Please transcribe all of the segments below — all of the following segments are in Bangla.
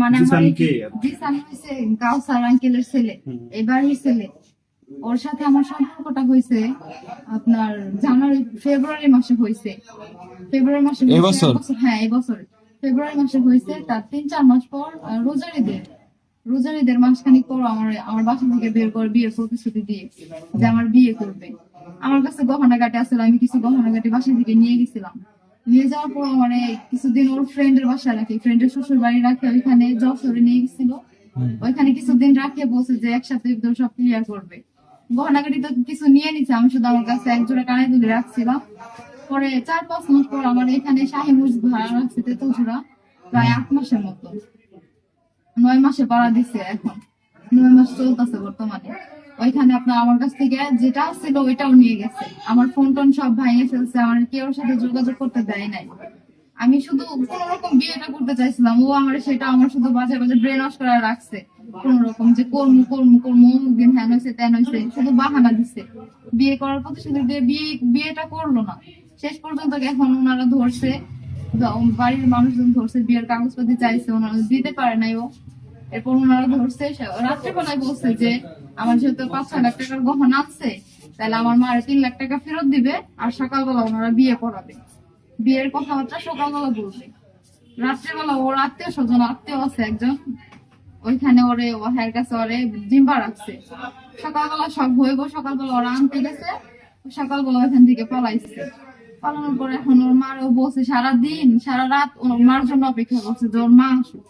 মানে আমার জিসান? কাউসার আঙ্কেলের ছেলে এবারই ছেলে। ওর সাথে আমার সম্পর্কটা হয়েছে আপনার জানুয়ারি ফেব্রুয়ারি মাসে হয়েছে ফেব্রুয়ারি মাসে হ্যাঁ এই বছর। ফেব্রুয়ারি মাসে হয়েছে তার তিন চার মাস পর আহ, রোজারিদের রোজারিদের মাসখানিক পর আমার আমার বাসা থেকে বের করে বিয়ের প্রতিশ্রুতি দিয়ে যে আমার বিয়ে করবে। আমার কাছে গহনা গাটি আসলে আমি কিছু গহনা গাটি বাসা থেকে নিয়ে গেছিলাম। নিয়ে যাওয়ার পর মানে কিছুদিন ওর ফ্রেন্ডের বাসায় রাখে ফ্রেন্ডের শ্বশুর বাড়ি রাখে ওইখানে যশোরে নিয়ে গেছিল। ওইখানে কিছুদিন রাখে বসে যে একসাথে একদম সব ক্লিয়ার করবে। গহনাগাটি তো কিছু নিয়ে নিছে আমি শুধু আমার কাছে এক জোড়া কানে তুলে রাখছিলাম। পরে চার পাঁচ মাস পর আমার এখানে শাহী মসজিদ ভাড়া রাখছে তেতুলছড়া প্রায় আট মাসের মতো। নয় মাসে পাড়া দিছে এখন। নয় মাস চলতেছে বর্তমানে। ওইখানে আপনার আমার কাছ থেকে যেটা ছিল ওইটাও নিয়ে গেছে। আমার ফোন টোন সব ভাঙিয়ে ফেলছে, আমার কেউ সাথে যোগাযোগ করতে দেয় নাই। আমি শুধু কোন রকম বিয়েটা করতে চাইছিলাম, ও আমার সেটা আমার শুধু বাজে বাজে ব্রেন ওয়াশ করে রাখছে। কোন রকম যে কর্ম কর্ম কর্ম, অমুক দিন হ্যান হয়েছে তেন হয়েছে শুধু বাহানা দিছে। বিয়ে করার প্রতিশ্রুতি দিয়ে বিয়ে, বিয়েটা করল না। শেষ পর্যন্ত এখন ওনারা ধরছে, বাড়ির মানুষজন ধরছে, বিয়ের কাগজপাতি চাইছে, ওনারা দিতে পারে নাই ও। এরপর ওনারা ধরছে সে- রাত্রেবেলায় বলছে যে, আমার যেহেতু পাঁচ, ছয় লাখ টাকার গহনা আছে, তাহলে আমার মায়ের তিন লাখ টাকা ফেরত দিবে আর সকালবেলা ওনারা বিয়ে পড়াবে। বিয়ের কথাবার্তা সকালবেলা বলবে। রাত্রেবেলা ওর আত্মীয় স্বজন, আত্মীয় আছে একজন, ওইখানে ওরে, ও হ্যার কাছে ওরে জিম্বা রাখছে। সকালবেলা সব হইব সকালবেলা ওরা আনতে গেছে, সকালবেলা ওইখান থেকে পালাইছে। পালানোর পরে এখন ওর মারও বসে সারাদিন, সারা রাত ওর মার জন্য অপেক্ষা করছে, যে ওর মা আসুক।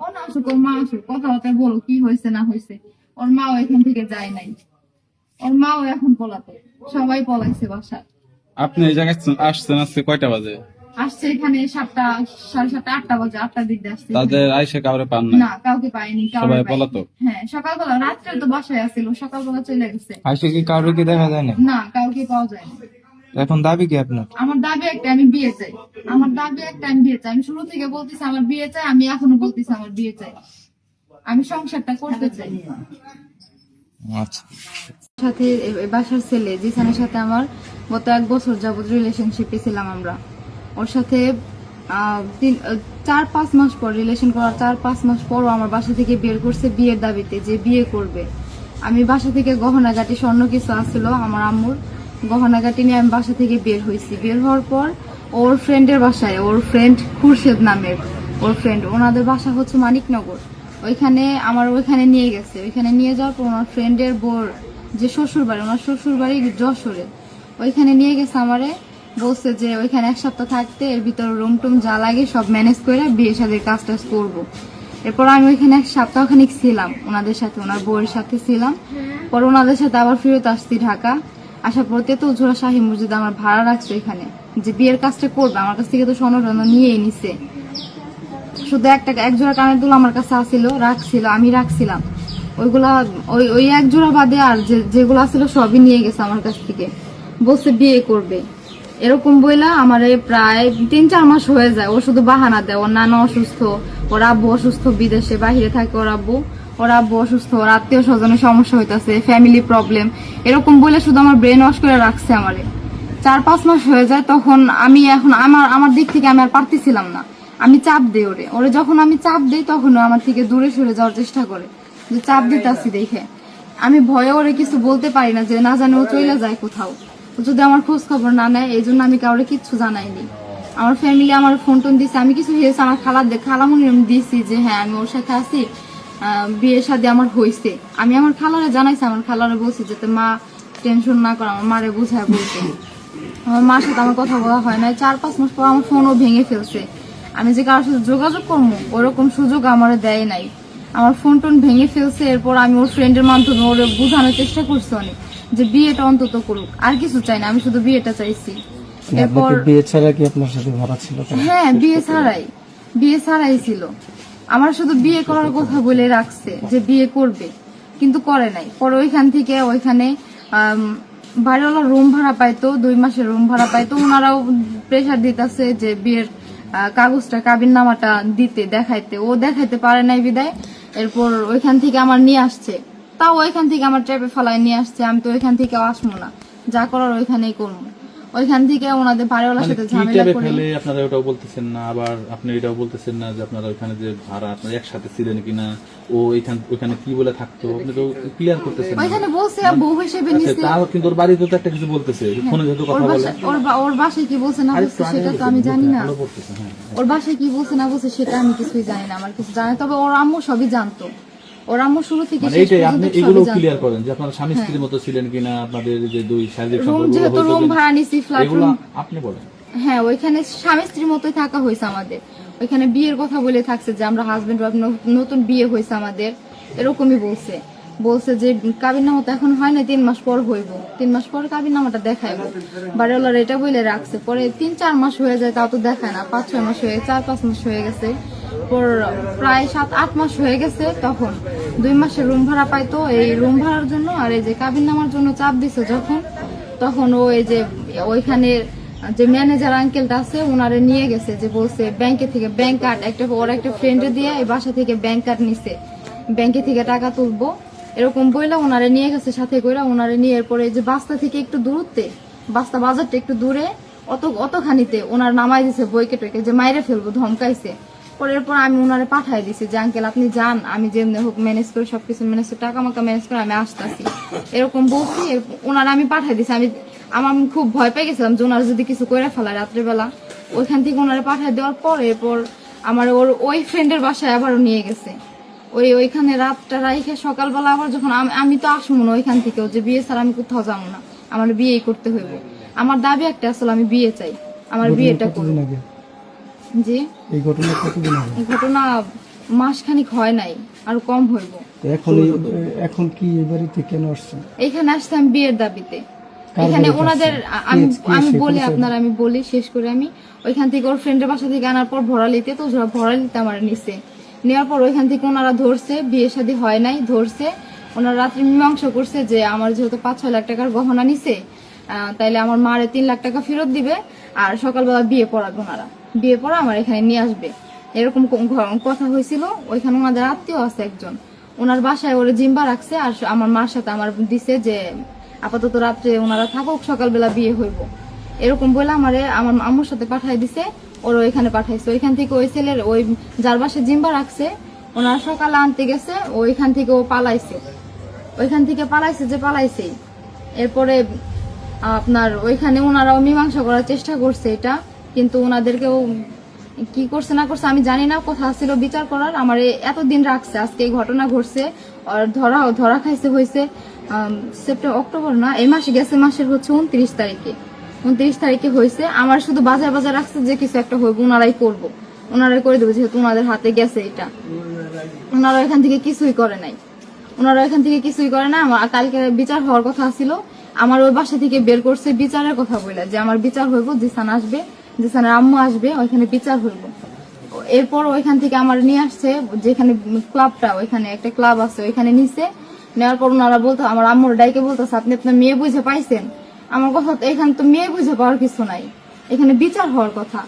ও না আসুক ওর মা আসুক কথাবার্তা বলো কি হয়েছে না হয়েছে। ওর মাও এখান থেকে যায় নাই। ওর মাও এখন পলাতে সবাই পলাইছে বাসা আপনি এই জায়গায় আসছেন আজকে কয়টা বাজে? আসছে এখানে সাতটা সাড়ে সাতটা আটটা বাজে আটটার দিক দিয়ে আসছে তাদের আইসে কাউরে পান না না কাউকে কাউকে সবাই। পলাতক? হ্যাঁ সকালবেলা রাত্রে তো বাসায় আসছিল সকালবেলা চলে গেছে। আইসে কি কারোর কি দেখা যায় না? না কাউকে পাওয়া যায়নি এখন দাবি কি আপনার? আমার দাবি একটা আমি বিয়ে চাই। আমার দাবি একটা আমি বিয়ে চাই। আমি শুরু থেকে বলতেছি আমার বিয়ে চাই আমি এখনও বলতেছি আমার বিয়ে চাই। আমি সংসারটা করতে চাই। আচ্ছা। সাথে বাসার ছেলে জিসানের সাথে আমার গত এক বছর যাবত রিলেশনশিপে ছিলাম আমরা। ওর সাথে আহ, তিন- চার পাঁচ মাস পর রিলেশন করার চার পাঁচ মাস পরও আমার বাসা থেকে বের করছে বিয়ের দাবিতে যে বিয়ে করবে। আমি বাসা থেকে গহনাগাটি স্বর্ণ কিছু আসছিল আমার আম্মুর। গহনাগাটি নিয়ে আমি বাসা থেকে বের হয়েছি। বের হওয়ার পর ওর ফ্রেন্ডের বাসায়, ওর ফ্রেন্ড খুরশেদ নামের ওর ফ্রেন্ড ওনাদের বাসা হচ্ছে মানিকনগর। ওইখানে আমার ওইখানে নিয়ে গেছে। ওইখানে নিয়ে যাওয়ার পর ওনার ফ্রেন্ডের বোর, যে শ্বশুর বাড়ি ওনার শ্বশুর বাড়ি যশোরে। ওইখানে নিয়ে গেছে আমারে, বলছে যে ওইখানে এক সপ্তাহ থাকতে এর ভিতর রুম টুম যা লাগে সব ম্যানেজ করে বিয়ে সাথে কাজ টাজ করব। এরপর আমি ওইখানে এক সপ্তাহখানিক ছিলাম, ওনাদের সাথে, ওনার বউয়ের সাথে ছিলাম। পর ওনাদের সাথে আবার ফেরত আসছি ঢাকা। আসার পর তেতুলঝোড়া শাহী মসজিদ আমার ভাড়া রাখছে এখানে। যে বিয়ের কাজটা করবে, আমার কাছ থেকে তো স্বর্ণ টর্ণ নিয়েই নিছে। শুধু একটা এক জোড়া কানের দুল আমার কাছে আসছিল রাখছিল, আমি রাখছিলাম। ওইগুলা, ওই ওই এক জোড়া বাদে আর যেগুলো আসছিল সবই নিয়ে গেছে আমার কাছ থেকে। বলছে বিয়ে করবে। এরকম বইলা আমার প্রায় তিন, চার মাস হয়ে যায়। ও শুধু বাহানা দেয়, ওর নানা অসুস্থ, ওর আব্বু অসুস্থ, বিদেশে, বাহিরে থাকে ওর আব্বু। ওর আব্বু অসুস্থ ওর আত্মীয় স্বজনের সমস্যা হইতাছে ফ্যামিলি প্রবলেম এরকম বলে শুধু আমার ব্রেন ওয়াশ করে রাখছে আমারে। চার পাঁচ মাস হয়ে যায় তখন আমি এখন আমার আমার দিক থেকে আমি আর পারতেছিলাম না। আমি চাপ দিই ওরে। ওরে যখন আমি চাপ দিই তখন আমার থেকে দূরে সরে যাওয়ার চেষ্টা করে। যে চাপ দিতেছি দেখে। আমি ভয়ে ওরে কিছু বলতে পারি না যে না জানে ও চলে যায় কোথাও। ও যদি আমার খোঁজ খবর না নেয় এই জন্য আমি কাউরে কিচ্ছু জানাইনি। আমার ফ্যামিলি আমার ফোন টোন দিছে। আমি কিছু হয়েছে আমার খালা খালামুনি আমি দিছি যে হ্যাঁ আমি ওর সাথে আছি। আহ, বিয়ে শাদী আমার হয়েছে আমি আমার খালারে জানাইছি আমার খালারে বলছি যাতে মা টেনশন না করে আমার মারে বুঝায় বলতে। আমার মার সাথে আমার কথা বলা হয় না চার পাঁচ মাস পর আমার ফোনও ভেঙে ফেলছে। আমি যে কারোর সাথে যোগাযোগ করব ওরকম সুযোগ আমার দেয় নাই। আমার ফোন টোন ভেঙে ফেলছে এরপর আমি ওর ফ্রেন্ডের মাধ্যমে ওর বোঝানোর চেষ্টা করছি অনেক যে বিয়েটা অন্তত করুক আর কিছু চাই না আমি শুধু বিয়েটা চাইছি। এরপর বিয়ে ছাড়া কি আপনার সাথে ছিল হ্যাঁ বিয়ে ছাড়াই বিয়ে ছাড়াই ছিল। আমার শুধু বিয়ে করার কথা বলে রাখছে যে বিয়ে করবে কিন্তু করে নাই। পরে ওইখান থেকে ওইখানে বাড়িওয়ালা রুম ভাড়া পাইতো দুই মাসের রুম ভাড়া পাইতো। ওনারাও প্রেশার দিতেছে যে বিয়ের কাগজটা কাবিন নামাটা দিতে দেখাইতে। ও দেখাইতে পারে নাই বিদায়। এরপর ওইখান থেকে আমার নিয়ে আসছে। তাও ওইখান থেকে আমার ট্র্যাপে ফেলায় নিয়ে আসছে। আমি তো ওইখান থেকে আসব না। যা করার ওইখানেই করব। ওইখান থেকে ওনাদের বাড়িওয়ালার মানে সাথে ঝামেলা করে। ফেলে আপনারা ওটাও বলতেছেন না আবার আপনি এটাও বলতেছেন না যে আপনারা ওখানে যে ভাড়া আপনারা একসাথে ছিলেন কিনা ও এখান ওখানে কি বলে থাকতো আপনি তো ক্লিয়ার করতেছেন না। ওইখানে বলছে বউ হিসেবে আচ্ছা, তাও কিন্তু ওর বাড়িতে তো একটা কিছু বলতেছে ফোনে যেহেতু কথা বলে। ওর ওর বাসায় কি বলছে না বলছে সেটা তো আমি জানি না। হ্যাঁ। ওর বাসায় কি বলছে না বলছে সেটা আমি কিছুই জানি না আমার কিছু জানি তবে ওর আম্মু সবই জানতো। ওর আম্মু শুরু থেকে মানে এইটাই আপনি এগুলো ক্লিয়ার করেন যে আপনারা স্বামী স্ত্রীর মতো ছিলেন কিনা আপনাদের যে দুই শারীরিক সম্পর্ক যেহেতু রুম ভাড়া নিছি ফ্ল্যাট রুম আপনি বলেন। হ্যাঁ ওইখানে স্বামী স্ত্রীর মতোই থাকা হয়েছে আমাদের। ওইখানে বিয়ের কথা বলে থাকছে যে আমরা হাজবেন্ড নতুন বিয়ে হয়েছে আমাদের। এরকমই বলছে। বলছে যে কাবির নামা তো এখন হয় না তিন মাস পর হইব। তিন মাস পর কাবির নামাটা দেখাইব। বাড়িওয়ালার এটা বলে রাখছে। পরে তিন, চার মাস হয়ে যায়, তাও তো দেখায় না। পাঁচ, ছয় মাস হয়ে চার, পাঁচ মাস হয়ে গেছে। পর প্রায় সাত, আট মাস হয়ে গেছে তখন। দুই মাসের রুম ভাড়া পাইতো। এই রুম ভাড়ার জন্য আর এই যে কাবির নামার জন্য চাপ দিছে যখন, তখন ও এই যে ওইখানে যে ম্যানেজার আঙ্কেলটা আছে ওনারে নিয়ে গেছে যে বলছে, ব্যাংকে থেকে ব্যাংক কার্ড একটা ওর একটা ফ্রেন্ডে দিয়ে এই বাসা থেকে ব্যাংক কার্ড নিছে। ব্যাংকে থেকে টাকা তুলবো। এরকম বইলা ওনারে নিয়ে গেছে, সাথে কইরা ওনারে নিয়ে এরপরে যে বাস্তা থেকে একটু দূরত্বে, বাস্তা বাজারটা একটু দূরে, অত, অতখানিতে ওনার নামাই দিছে বইকে টইকে, যে মাইরে ফেলব, ধমকাইছে। পরে এরপর আমি ওনারে পাঠাই দিছি যে, আঙ্কেল, আপনি যান, আমি যেমনি হোক ম্যানেজ করে, সবকিছু ম্যানেজ করে, টাকা মাকা ম্যানেজ করে আমি আসতেছি। এরকম বলছি ওনারা আমি পাঠাই দিছি। আমি, আমার আমি খুব ভয় পেয়ে গেছিলাম যে ওনারা যদি কিছু করে ফেলা রাত্রেবেলা। ওইখান থেকে ওনারে পাঠাই দেওয়ার পর এরপর আমার ওর, ওই ফ্রেন্ডের বাসায় আবারও নিয়ে গেছে। ওই ওইখানে রাতটা রাইখে সকালবেলা আবার যখন আমি তো আসব না ওইখান থেকেও যে বিয়ে ছাড়া আমি কোথাও যাব না। আমার বিয়েই করতে হইব। আমার দাবি একটা আসলে আমি বিয়ে চাই। আমার বিয়েটা করব। জি? এই ঘটনা কতদিন আগে? এই ঘটনা মাসখানিক হয় নাই আর কম হইব। এখন এখন কি এই বাড়িতে কেন আসছেন? এখানে আসতে আমি বিয়ের দাবিতে। এখানে ওনাদের আমি আমি বলি আপনার আমি বলি শেষ করে আমি। ওইখান থেকে ওর ফ্রেন্ডের বাসা থেকে আনার পর ভরালিতে তো ভরালিতে আমার নিছে। নেওয়ার পর ওইখান থেকে ওনারা ধরছে, বিয়ে শাদী হয় নাই, ধরছে। ওনারা রাত্রি মীমাংসা করছে যে আমার যেহেতু পাঁচ, ছয় লাখ টাকার গহনা নিছে তাইলে আমার মারে তিন লাখ টাকা ফেরত দিবে আর সকালবেলা বিয়ে পড়াবে ওনারা। বিয়ে পড়া আমার এখানে নিয়ে আসবে। এরকম কথা হয়েছিল। ওইখানে ওনাদের আত্মীয় আছে একজন। ওনার বাসায় ওরে জিম্বা রাখছে আর আমার মার সাথে আমার দিছে যে আপাতত রাত্রে ওনারা থাকুক, সকালবেলা বিয়ে হইব। এরকম বলে আমারে, আমার আম্মুর সাথে পাঠাই দিছে ওর ওইখানে পাঠাইছে। ওইখান থেকে ওই ছেলের ওই যার বাসে জিম্বা রাখছে, ওনারা সকালে আনতে গেছে, ওইখান থেকে ও পালাইছে। ওইখান থেকে পালাইছে যে পালাইছে। এরপরে, আপনার ওইখানে ওনারাও মীমাংসা করার চেষ্টা করছে এটা, কিন্তু ওনাদেরকেও কি করছে না করছে আমি জানি না, কোথা ছিল বিচার করার, আমার এতদিন রাখছে, আজকে এই ঘটনা ঘটছে, আর ধরা ধরা খাইছে হয়েছে সেপ্টেম্বর, অক্টোবর না, এই মাসে গেছে মাসের হচ্ছে উনত্রিশ তারিখে। উনত্রিশ তারিখে হয়েছে। আমার শুধু বাজার বাজার রাখছে যে কিছু একটা হইব ওনারাই করব। ওনারাই করে দেবো, যেহেতু ওনাদের হাতে গেছে এটা। ওনারা এখান থেকে কিছুই করে নাই। ওনারা এখান থেকে কিছুই করে না। কালকে বিচার হওয়ার কথা ছিল। আমার ওই বাসা থেকে বের করছে বিচারের কথা বলে যে আমার বিচার হইব, জিসান আসবে, জিসানের আম্মু আসবে, ওইখানে বিচার হইব। এরপর ওইখান থেকে আমার নিয়ে আসছে, যেখানে ক্লাবটা, ওইখানে একটা ক্লাব আছে, ওইখানে নিছে। নেওয়ার পর ওনারা বলতো, আমার আম্মুর ডাইকে বলতো, আপনি আপনার মেয়ে বুঝে পাইছেন? আমার কথা এখানে তো মেয়ে বুঝে পাওয়ার কিছু নাই। এখানে বিচার হওয়ার কথা।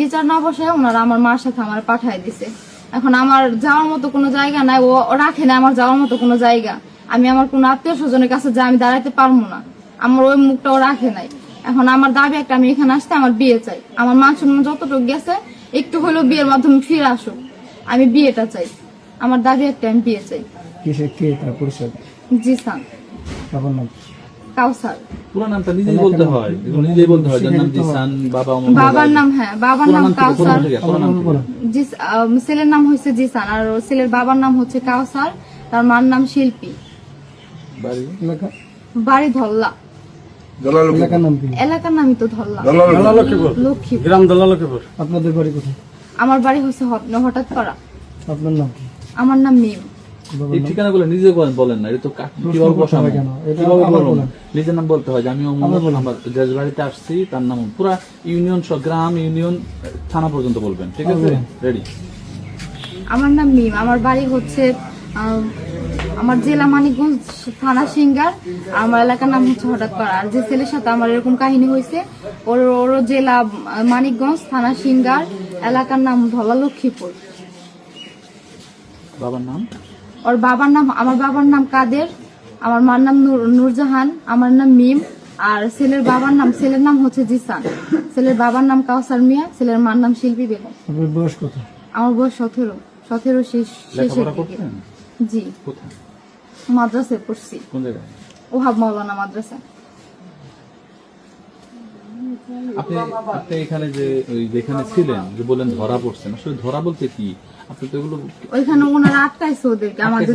বিচার না বসে ওনারা আমার মার সাথে আমার পাঠায় দিছে। এখন আমার যাওয়ার মতো কোনো জায়গা নাই ও রাখে না আমার যাওয়ার মতো কোনো জায়গা। আমি আমার কোনো আত্মীয় স্বজনের কাছে যা আমি দাঁড়াইতে পারব না। আমার ওই মুখটাও রাখে নাই। এখন আমার দাবি একটা আমি এখানে আসতে আমার বিয়ে চাই। আমার মা শুনুন যতটুকু গেছে একটু হলেও বিয়ের মাধ্যমে ফিরে আসুক। আমি বিয়েটা চাই। আমার দাবি একটা আমি বিয়ে চাই। কিসে কে? তার পরিচয়? জিসান বাবার নাম কাউসার। পুরো নামটা নিজেই বলতে হয়। নিজেই বলতে হয় যার নাম জিসান বাবা বাবার নাম হ্যাঁ বাবার নাম কাউসার। ছেলের নাম হচ্ছে জিসান আর ছেলের বাবার নাম হচ্ছে কাউসার তার মার নাম শিল্পী। বাড়ি? এলাকা? বাড়ি ধল্লা। এলাকার নাম কি? এলাকার নামই তো ধল্লা। লক্ষ্মী গ্রাম আপনাদের বাড়ি কোথায়? আমার বাড়ি হচ্ছে হট- হঠাৎ করা আপনার নাম আমার নাম মিম। এই নাম নিজে বলেন বলেন না। এটা তো কীভাবে করতে বসাবো? কেন? এটা কীভাবে বলব? নিজের নাম বলতে হয় যে আমি অমুক আবার বলেন। আমার যে বাড়িতে আসছি তার নাম পুরা ইউনিয়ন গ্রাম ইউনিয়ন থানা পর্যন্ত বলবেন ঠিক আছে? রেডি আমার নাম মিম। আমার বাড়ি হচ্ছে আমার জেলা মানিকগঞ্জ থানা সিঙ্গার। আমার এলাকার নাম হচ্ছে হঠাৎ করা। আর যে ছেলের সাথে আমার এরকম কাহিনী হয়েছে ওর ওর জেলা মানিকগঞ্জ থানা সিঙ্গার। এলাকার নাম ধলা লক্ষ্মীপুর। বাবার নাম? ওর বাবার নাম আমার বাবার নাম কাদের? আমার মার নাম নূর- নূরজাহান আমার নাম মিম আর ছেলের বাবার নাম ছেলের নাম হচ্ছে জিসান। ছেলের বাবার নাম কাউসার মিয়া ছেলের মার নাম শিল্পী বেগম। বয়স কত? আমার বয়স সতেরো সতেরো শেষ শেষের দিকে। জি। কোথায়? মাদ্রাসায় পড়ছি। কোন জায়গায়? ওহাব মাওলানা মাদ্রাসা। আপনি আপনি এখানে যে ওই যেখানে ছিলেন যে বলেন ধরা পড়ছেন আসলে ধরা বলতে কি? ওইখানে ওনারা আটকাইছে ওদেরকে আমাদের